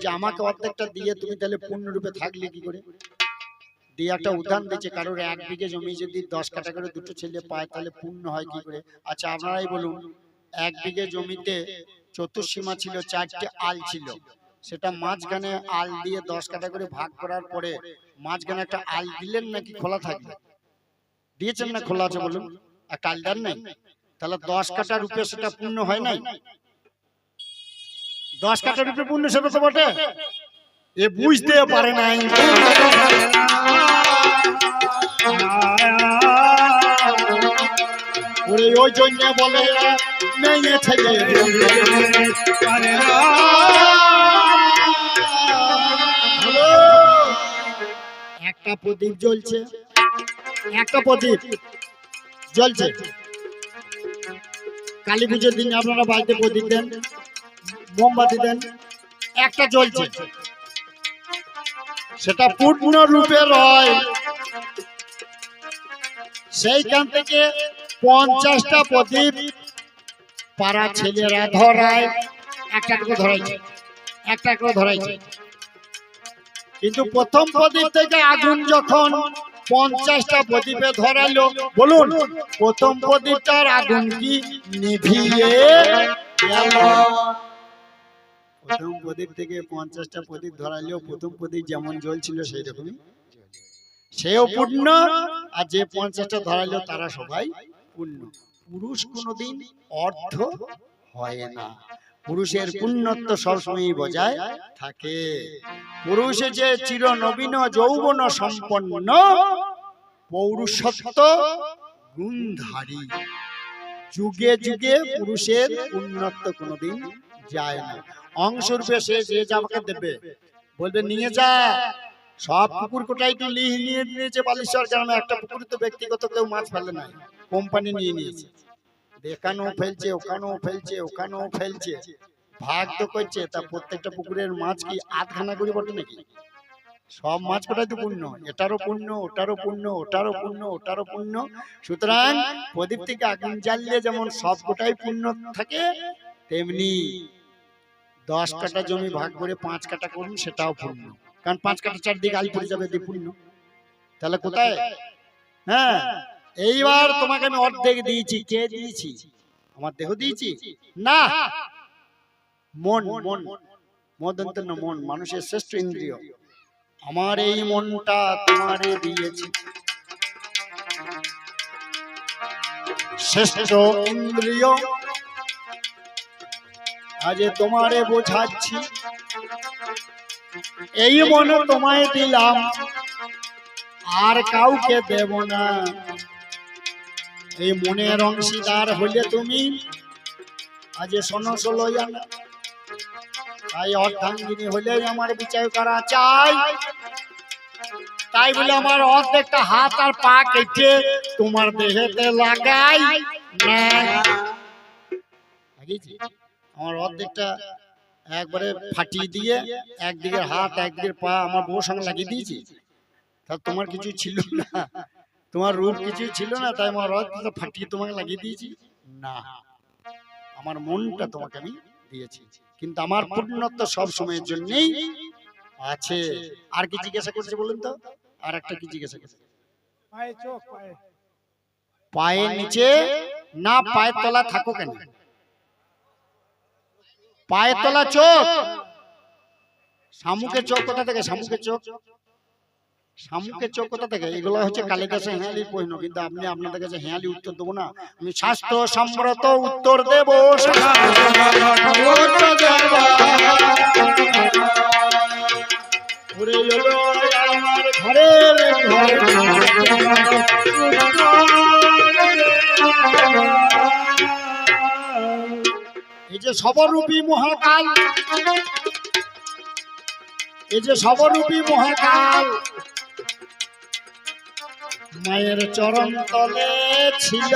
বলছে আমাকে অর্ধেকটা দিয়ে তুমি তাহলে পূর্ণরূপে থাকলে কি করে? দিয়ে একটা উদাহরণ দিচ্ছে কারোর এক বিঘে জমি যদি দশ কাটা করে দুটো ছেলে পায় তাহলে পূর্ণ হয় কি করে? আচ্ছা আপনারাই বলুন এক বিঘে জমিতে চতুর্সীমা ছিল চারটে আল ছিল। সেটা মাঝখানে আল দিয়ে দশ কাটা করে ভাগ করার পরে মাঝখানে একটা আল দিলেন নাকি খোলা থাকবে দিয়েছেন না খোলা আছে বলুন? একটা আল দেন নাই? তাহলে দশ কাটা রূপে সেটা পূর্ণ হয় নাই দশ কাটা রূপে পূর্ণ সেটা তো বটে। এ বুঝতে পারে নাই। ওরে ওই জন্য বলে? একটা প্রদীপ জ্বলছে। একটা প্রদীপ। জ্বলছে। কালী পুজোর দিন আপনারা বাড়িতে প্রদীপ দেন। মোমবাতি দেন, একটা জ্বলছে। সেটা পূর্ণ রূপে রয়। সেইখান থেকে পঞ্চাশটা প্রদীপ পাড়া ছেলেরা ধরায়। একটা করে ধরাইছে, একটা করে ধরাইছে। কিন্তু প্রথম প্রদীপ থেকে আগুন যখন পঞ্চাশটা প্রদীপে ধরালো, বলুন, প্রথম প্রদীপটার আগুন কি নিভিয়ে গেল? প্রথম প্রদীপ থেকে পঞ্চাশটা প্রদীপ ধরালেও প্রথম প্রদীপ যেমন জ্বলছিল সেই রকমই সেও পূর্ণ আর যে পঞ্চাশটা ধরাইলো তারা সবাই পূর্ণ। পুরুষ কোনোদিন অর্ধ হয় না। পুরুষের পুণ্যত্ব সবসময় বজায় থাকে। পুরুষে যে চির নবীন যৌবন সম্পন্ন, পৌরুষত্ব গুণধারী। যুগে যুগে পুরুষের উন্নত কোনোদিন যায় না। অংশরূপে সে যে আমাকে দেবে। বলবে, নিয়ে যা। সব পুকুর কোটাই তো লিহ নিয়ে নিয়েছে বালেশ্বর গ্রামে। একটা পুকুরে তো ব্যক্তিগত কেউ মাছ ফেলে নাই। কোম্পানি নিয়ে নিয়েছে। এখানেও ফেলছে, ওখানেও ফেলছে ওখানেও ফেলছে। ভাগ তো করছে। তা প্রত্যেকটা পুকুরের মাছ কি আধখানা করে বটে নাকি? সব মাছ কোটাই তো পূর্ণ। এটারও পূর্ণ, ওটারও পূর্ণ ওটারও পূর্ণ ওটারও পূর্ণ। সুতরাং প্রদীপ থেকে আগুন জ্বালিয়ে যেমন সব কোটাই পূর্ণ থাকে, তেমনি দশ কাটা জমি ভাগ করে পাঁচ কাটা করুন সেটাও পূর্ণ। কারণ পাঁচ কাটা চারদিকে আল পড়ে যাবে পূর্ণ। তাহলে কোথায়? হ্যাঁ এইবার তোমাকে আমি অর্ধেক দিয়েছি। কে দিয়েছি? আমার দেহ দিয়েছি? না। মন মন মদন্ত মন। মানুষের শ্রেষ্ঠ ইন্দ্রিয়। আমার এই মনটা তোমারে দিয়েছি। শ্রেষ্ঠ ইন্দ্রিয়। আজ তোমারে বোঝাচ্ছি। এই মনে তোমায় দিলাম, আর কাউকে দেব না। এই মনের অংশীদার হলে তুমি, আজ ষোলো জানা তাই অর্ধাঙ্গিনী হলে আমার বিচার করা চাই। তাই বলে আমার অর্ধেকটা হাত আর পা কেটে তোমার দেহেতে লাগাই। না? আমার অর্ধেকটা একবারে ফাটিয়ে দিয়ে একদিকের হাত একদিকের পা আমার বউর সঙ্গে লাগিয়ে দিয়েছি। তা তোমার কিছু ছিল না। তোমার রূপ কিছু ছিল না তাই আমার অর্ধেকটা ফাটিয়ে তোমাকে লাগিয়ে দিয়েছি। না। আমার মনটা তোমাকে আমি দিয়েছি। কিন্তু আমার পূর্ণত্ব সব সময়ের জন্যেই আছে। আর কি জিজ্ঞাসা করছে বলুন তো? আর একটা কি জিজ্ঞাসা করছে? পায়ে চোখ পায়ে। পায়ের নিচে না পায়ের তলা থাকো কেন? পায়ের তলা চোখ। শামুকের চোখ কোথা থেকে? শামুকের চোখ। শামুকের চোখ কোথা থেকে? এগুলো হচ্ছে কালিদাসের হেঁয়ালির প্রশ্ন কিন্তু আপনি আপনাদের কাছে হেঁয়ালি উত্তর দেবো না। আমি স্বাস্থ্য সম্মত উত্তর দেব এই যে সবরূপী মহাকাল, এই যে সবরূপী মহাকাল, মায়ের চরণ তলে ছিল।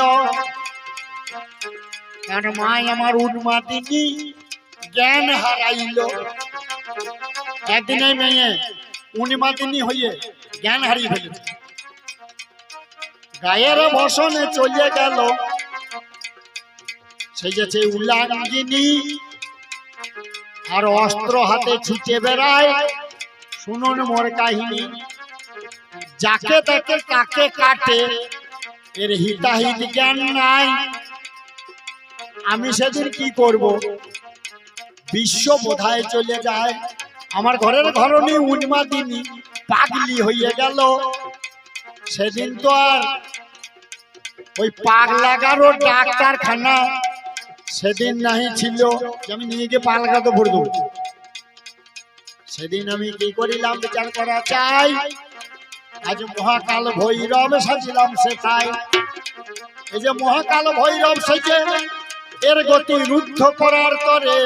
কারণ মাই আমার উন্মাদিনী জ্ঞান হারাইল। একদিন মেয়ে উন্মাদিনী হইয়ে জ্ঞান হারিয়ে ফেলেছে। গায়ের বসনে চলে গেল। সেই উল্লাঙ্গিনী আর অস্ত্র হাতে ছুটে বেড়ায়। শুনুন মোর কাহিনী। যাকে তাকে কাকে কাটে, এর হিতাহিত জ্ঞান নাই। আমি সেদিন কি করব? বিশ্ব বোধায় চলে যায়। আমার ঘরের ঘরণী উন্মা দিনী পাগলি হয়ে গেল। সেদিন তো আর ওই পাগ লাগারও ডাক্তারখানা সেদিন নাহি ছিল আমি পাগ লাগাতে ভরে দেবো। সেদিন আমি কি করিলাম বিচার করা চাই? আজ মহাকাল ভৈরব সাজিলাম সেটাই এই যে মহাকাল ভৈরব সেজে এর গতি রুদ্ধ করার তরে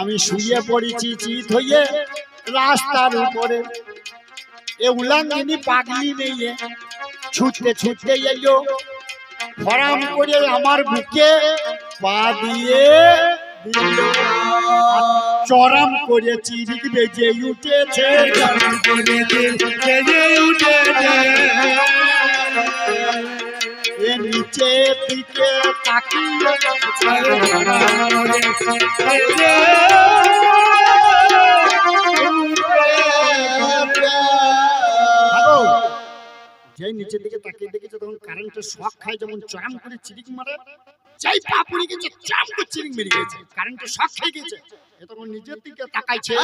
আমি শুয়ে পড়েছি চিত হইয়ে রাস্তার উপরে। এ উলাঙ্গিনী পাগলি নিয়ে ছুটতে ছুটতে এলো। ফরাম করে আমার বুকে পা দিয়ে চরম করে চিরিক বেজে উঠেছে। নিচে দিকে তাকিয়ে যেই নিচের দিকে তাকিয়ে দেখেছে তখন কারেন্টের শক খায় যেমন চরম করে চিরিক মারে, যাই পা পড়ে গেছে চরম করে চিরিক মেরে গেছে কারেন্টের শক খেয়ে গেছে। এ তখন নিজের দিকে তাকাইছে।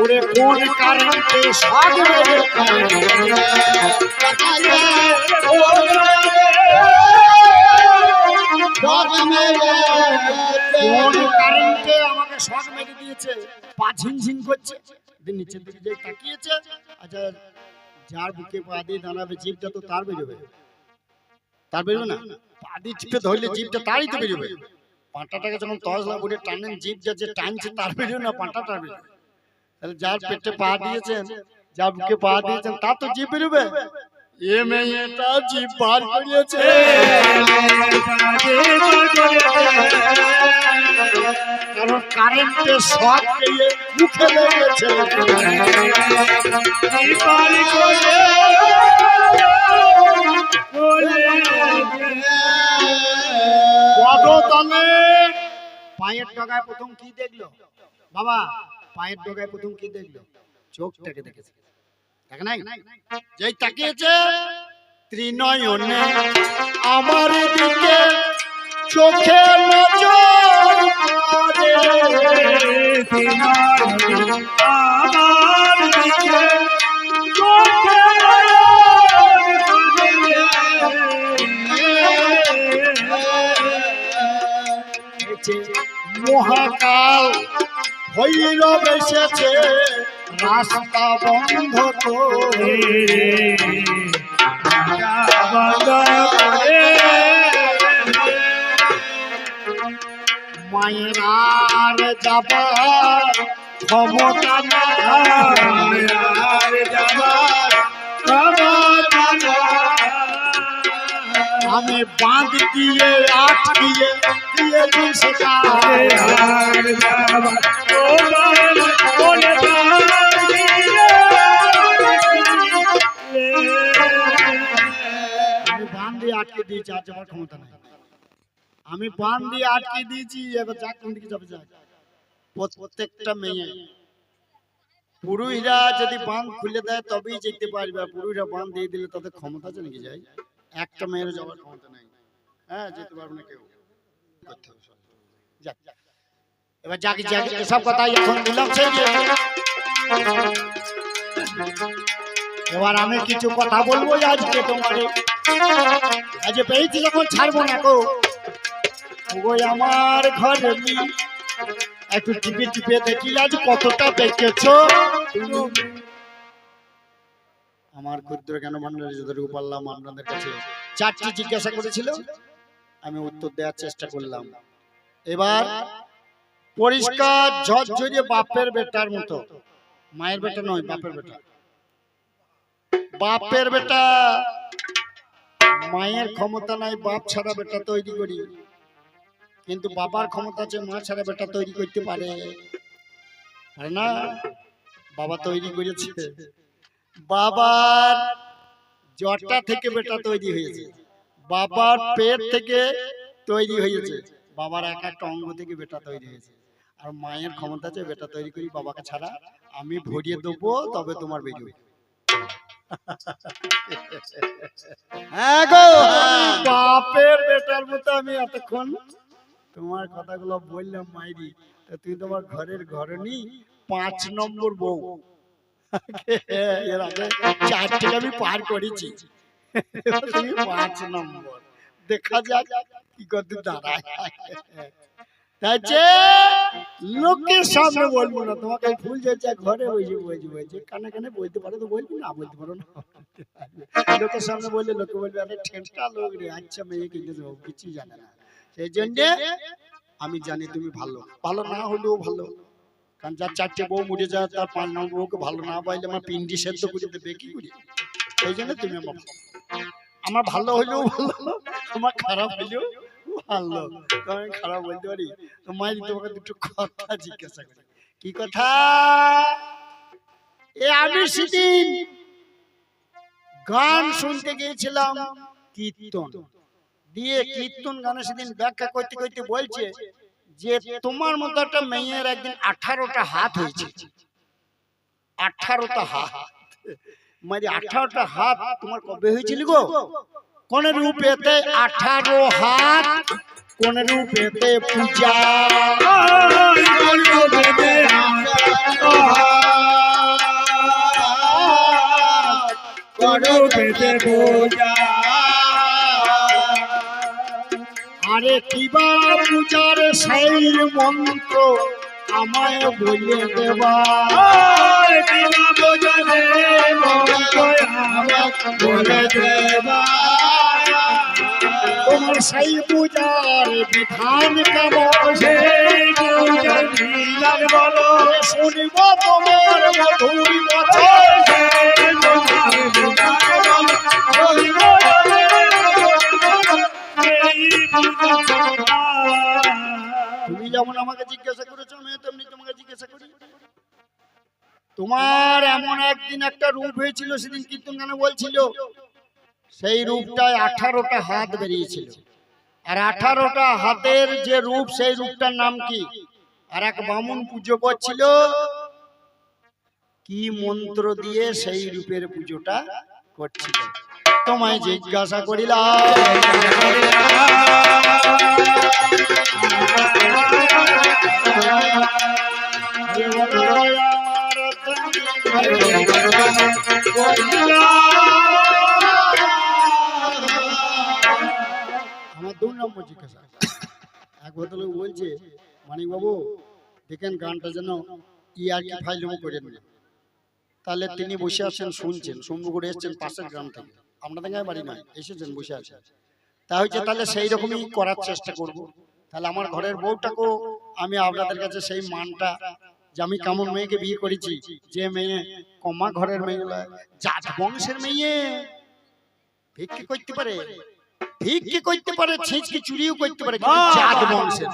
ওরে কোন কারেন্টে শক মেরে যার তার বেরোবে। না? পা দিয়ে ধরলে জিভটা তারই পাঁটাটাকে যখন তসলা করে টানেন, জিভ যা যে টানছে তার বেরোবে না, পাঁটাটার বেরোবে। তাহলে যার পেটে পা দিয়েছেন, যার বুকে পা দিয়েছেন, তার তো জিভ বেরোবে। এ মেয়েটা জিভ বার করিয়েছে। কারণ কারেন্টের লেগেছে। পদতলে পায়ের ডগায় প্রথম কি দেখল? বাবা, পায়ের ডগায় প্রথম কি দেখল? চোখটাকে দেখেছে। যেই তাকিয়েছে ত্রিনয়নে আমার দিকে চোখে নজর পড়ে। এসেছে মহাকাল ভৈরব এসেছে রাস্তা বন্ধ করে। মায়ের যাবার ক্ষমতা নাই। আমি বাঁধ দিয়ে আটকিয়ে দিয়েছি সেটা আমি বাঁধ দিয়ে আটকে দিয়েছি, আর যাওয়ার ক্ষমতা আমি বাঁধ দিয়ে আটকে দিয়েছি, এবার যাক প্রত্যেকটা মেয়ে। পুরুষরা যদি বাঁধ খুলে দেয়, তবেই যেতে পারবে পুরুষরা বাঁধ দিয়ে দিলে তাদের ক্ষমতা নাকি যায়। একটা মেয়ের যাওয়ার ক্ষমতা নাই। হ্যাঁ যেতে পারবে না কেউ। করতে হবে যাক। এবার যাক যাক এসব কথা এখন দিলাম এবার আমি কিছু কথা বলব আজকে তোমার আজ পেয়েছি যখন ছাড়বো না গো। ওই আমার ঘরে। একটু টিপে টিপে দেখি আজ কতটা দেখেছ। আমার ক্ষুদ্র জ্ঞান ভান্ডারে যতটুকু পারলাম আপনাদের কাছে চারটি জিজ্ঞাসা করেছিল, আমি উত্তর দেওয়ার চেষ্টা করলাম। এবার পরিষ্কার ঝরঝরিয়ে বাপের বেটার মতো। মায়ের বেটা নয়, বাপের বেটা। বাপের বেটা, মায়ের ক্ষমতা নাই, বাপ ছাড়া বেটা তৈরি করি। কিন্তু বাবার ক্ষমতা আছে, মা ছাড়া বেটা তৈরি করতে পারে। না? বাবা তৈরি করেছে। বাবার জটা থেকে বেটা তৈরি হয়েছে। বাবার পেট থেকে তৈরি হয়েছে। বাবার এক একটা অঙ্গ থেকে বেটা তৈরি হয়েছে। আর মায়ের ক্ষমতা আছে বেটা তৈরি করি, বাবাকে ছাড়া আমি ভরিয়ে দেবো, তবে তোমার বেরিয়ে হ্যাঁ আমি এতক্ষণ তোমার কথাগুলো বললাম মাইরি। তা তুই তোমার ঘরের ঘরনি পাঁচ নম্বর বউ। আমি পার করেছি পাঁচ নম্বর দেখা যাক কি কত দাঁড়ায় লোকের সামনে বলব না তোমাকে যাচ্ছে ঘরে বসে বসে বসে কানে কানে বলতে পারো তো বলব না বলতে পারো না লোকের সামনে বললে লোকে বলবে, আরে লোক রে আচ্ছা মেয়ে কিনে দেবো কিছুই জানে না। সেই জন্য আমি জানি তুমি ভালো ভালো না হলেও ভালো। কারণ যার চারটে বউ মরে যায়, তার পাঁচ নম্বর বউকে ভালো না পাইলে আমার পিন্ডি সেদ্ধ করে দেবে, কি করি? সেই জন্য তুমি আমার। আমার ভালো হলেও ভালো, আমার খারাপ হলেও ভালো। আমি খারাপ বলতে পারি? তো তোমাকে দুটো কথা জিজ্ঞাসা করি। কি কথা? এ আমি সেদিন গান শুনতে গিয়েছিলাম, কীর্তন। দিয়ে কীর্তন গানে সেদিন ব্যাখ্যা করতে করতে বলছে যে তোমার মতো একটা মেয়ের একদিন আঠারোটা হাত হয়েছে। আঠারোটা হাত। মানে আঠারোটা হাত তোমার কবে হয়েছিল গো? কোন রূপেতে আঠারো হাত, কোন রূপেতে পূজা। পূজা। আরে কিবা পূজার সেই মন্ত্র আমায় বলে দেবা? কিবা পূজার মন্ত্র আমায় বলে দেবা? তোমার সেই পূজার বিধান কেমন? সেই পূজার বিধান বলো। শুনব তোমার মধুর তোমার এমন একদিন একটা রূপ হয়েছিল, সেদিন কীর্তন গানে বলছিল, সেই রূপটায় আঠারোটা হাত বেরিয়েছিল। আর আঠারোটা হাতের যে রূপ, সেই রূপটার নাম কি? আর এক বামুন পুজো করছিল, কি মন্ত্র দিয়ে সেই রূপের পুজোটা করছিল? তোমায় জিজ্ঞাসা করিলাম। আমার দু নম্বর জিজ্ঞাসা। এক ভদ্রলোক বলছে মানিক বাবু দেখেন গানটা যেন ই আর কি ফাইল করে না তাহলে তিনি বসে আছেন, শুনছেন শম্ভু করে এসছেন পাশের গ্রাম থেকে। আপনাদের গায়ে বাড়ি নয় এসেছেন, বসে আছেন। তা হচ্ছে তাহলে সেই রকমই করার চেষ্টা করব। তাহলে আমার ঘরের বউটাকেও আমি আপনাদের কাছে সেই মানটা যে আমি কেমন মেয়েকে বিয়ে করেছি যে মেয়ে কমা ঘরের মেয়ে জাত বংশের মেয়ে। ভিক্ষে করতে পারে ভিক্ষে করতে পারে ছিঁচকি চুরিও করতে পারে জাত বংশের।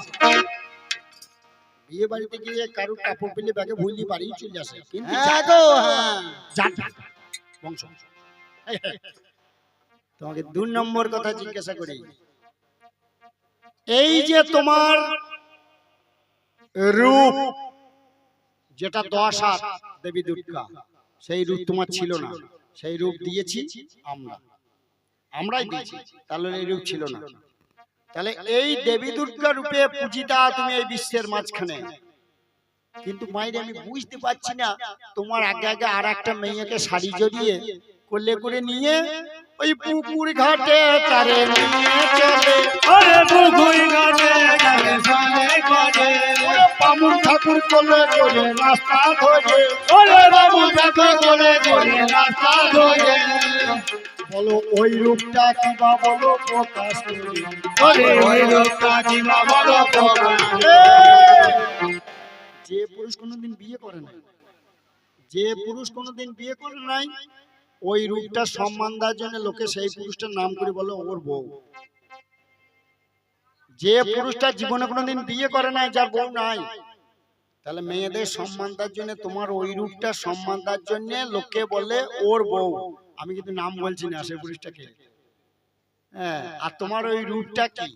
বিয়ে বাড়িতে গিয়ে কারও কাপড় পেলে ব্যাগে ভুলি বাড়ি চলে আসে কিন্তু হ্যাঁ হ্যাঁ। জাত বংশ। তোমাকে দু নম্বর কথা জিজ্ঞাসা করি। এই যে তোমার রূপ যেটা দশ হাত দেবী দুর্গা। সেই রূপ তোমার ছিল না। সেই রূপ দিয়েছি আমরা। আমরাই দিয়েছি। তাহলে এই রূপ ছিল না। তাহলে এই দেবী দুর্গা রূপে পূজিতা তুমি এই বিশ্বের মাঝখানে। কিন্তু মাইরে আমি বুঝতে পারছি না। তোমার আগে আগে আর একটা মেয়েকে শাড়ি জড়িয়ে কোলে করে নিয়ে ওই পুকুর ঘাটে তারে নিয়ে চলে। আরে পুকুর ঘাটে সালে বামুন ঠাকুর কোলে করে রাস্তা ধরে। ওরে বাবু দেখো করে করে রাস্তা ধরে। বলো ওই রূপটা কি বা বলো প্রকাশ করি। ওই লোকটা কি মা বলো প্রকাশ যে পুরুষ কোনোদিন বিয়ে করে নাই যে পুরুষ কোনোদিন বিয়ে করে নাই ওই রূপটা সম্মান দেওয়ার জন্য লোকে সেই পুরুষটার নাম করে বলে ওর বউ। যে পুরুষটা জীবনে কোনোদিন বিয়ে করে নাই, যার বউ নাই, তাহলে মেয়েদের সম্মান দেওয়ার জন্য, তোমার ওই রূপটা সম্মান দেওয়ার জন্য লোকে বলে ওর বউ। আমি কিন্তু নাম বলছি না সেই পুরুষটাকে। হ্যাঁ আর তোমার ওই রূপটা কি?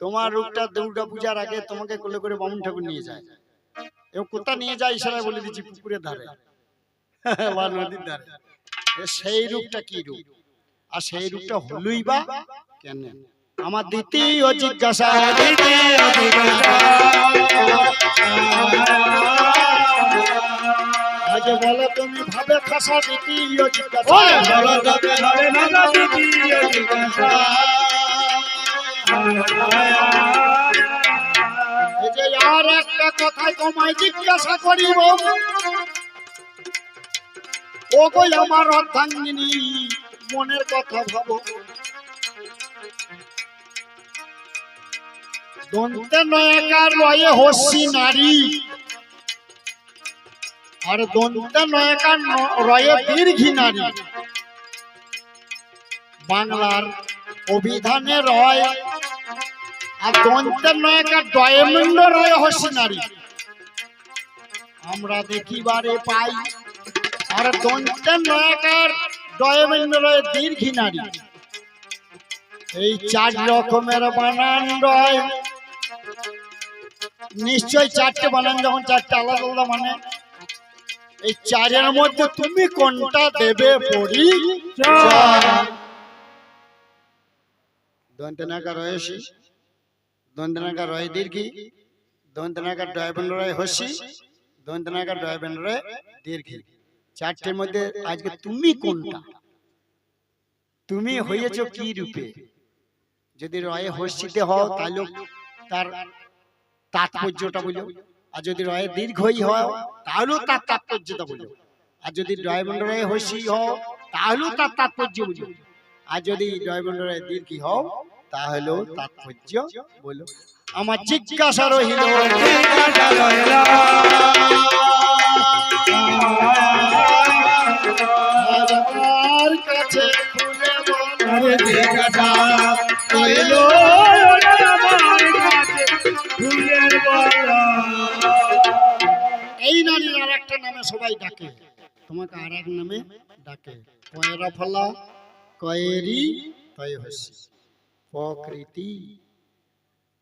তোমার রূপটা দুর্গা পূজার আগে তোমাকে কোলে করে বামুন ঠাকুর নিয়ে যায়। এ কোথা নিয়ে যায় ইশারায় বলে দিচ্ছি পুকুরের ধারে। বা নদীর ধারে। সেই রূপটা কি রূপ? আর সেই রূপটা হলুই বা কেন? আমার দ্বিতীয় জিজ্ঞাসা। আজ বলো তুমি ভাবে খাসা দ্বিতীয় জিজ্ঞাসা। বলো তবে হবে না না দ্বিতীয় জিজ্ঞাসা। এই যে আর একটা কথাই তোমায় জিজ্ঞাসা করিব। ও আমার অর্ধাঙ্গিনী, মনের কথা ভাবো। দন্তে নয়কার রয়ে হসি নারী। আর দন্তে নয়কার রয়ে দীর্ঘি নারী। বাংলার অভিধানে রয়, আর দন্তের নয়কার ডয়মন্ড রয় হসি নারী। আমরা দেখিবারে পাই আর দন্তের নয়কার ডয়মন্ড রয় দীর্ঘি নারী। এই চার রকমের বানান রয়। নিশ্চয় চারটে বানান, যখন চারটে আলাদা আলাদা মানে। এই চারের মধ্যে তুমি কোনটা দেবে পড়ি দন্তনাকার রয়েছি দন্তনাকার রয় দীর্ঘি। দন্তনাকার ডয়বেন রয় হসি। দন্তনাকার ডয়বেন রয় দীর্ঘি। চারটের মধ্যে আজকে তুমি কোনটা? তুমি হয়েছ কি রূপে? যদি রয়ে হস্যিতে হও তাহলে তার তাৎপর্যটা বলো। আর যদি রয়ে দীর্ঘই হও তাহলেও তার তাৎপর্যটা বলো। আর যদি ডয়মন্ড রয়ে হস্যি হও তাহলেও তার তাৎপর্য বুঝো আর যদি ডয়মন্ড রয়ে দীর্ঘি হও তাহলেও তাৎপর্য বলো। আমার জিজ্ঞাসা রহিল জিজ্ঞাসা রইলা। আজ আমার কাছে খুলে বল। আরে জিজ্ঞাসা আমার কাছে ফুলের বলা। এই নারীর আর একটা নামে সবাই ডাকে। তোমাকে আর এক নামে ডাকে। কয়রা ফলা কয়েরি তয় হসি। প্রকৃতি।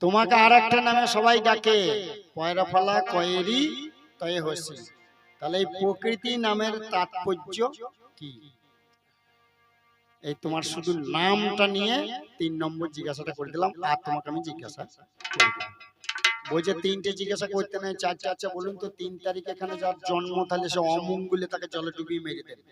তোমাকে আর একটা নামে সবাই ডাকে। পয়রা ফলা কয়েরি তয় হসি। তাহলে এই প্রকৃতি নামের তাৎপর্য কি? এই তোমার শুধু নামটা নিয়ে তিন নম্বর জিজ্ঞাসাটা করে দিলাম, আর তোমাকে আমি জিজ্ঞাসা তিনটে জিজ্ঞাসা করতে নাই বলুন তো তিন তারিখ এখানে যার জন্ম, তাহলে সে অমঙ্গলে তাকে জলে ডুবিয়ে মেরে দেবে।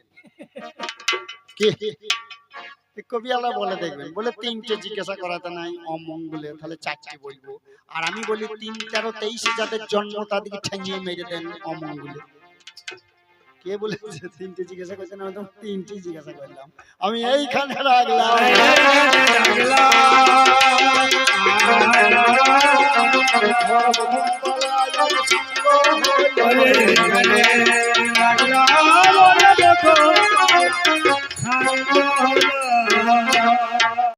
কবি আল্লাহ বলে দেখবেন, বলে তিনটে জিজ্ঞাসা করাতে নাই, অমঙ্গলে, তাহলে চারটে বলব। আর আমি বলি, তিন তেরো তেইশে যাদের জন্ম, তাদেরকে ঠেঙিয়ে মেরে দেন অমঙ্গলে। কে বলেছে তিনটে জিজ্ঞাসা করছেন আমি তোমার তিনটি জিজ্ঞাসা করলাম। আমি এইখানে রাখলাম। রাখলাম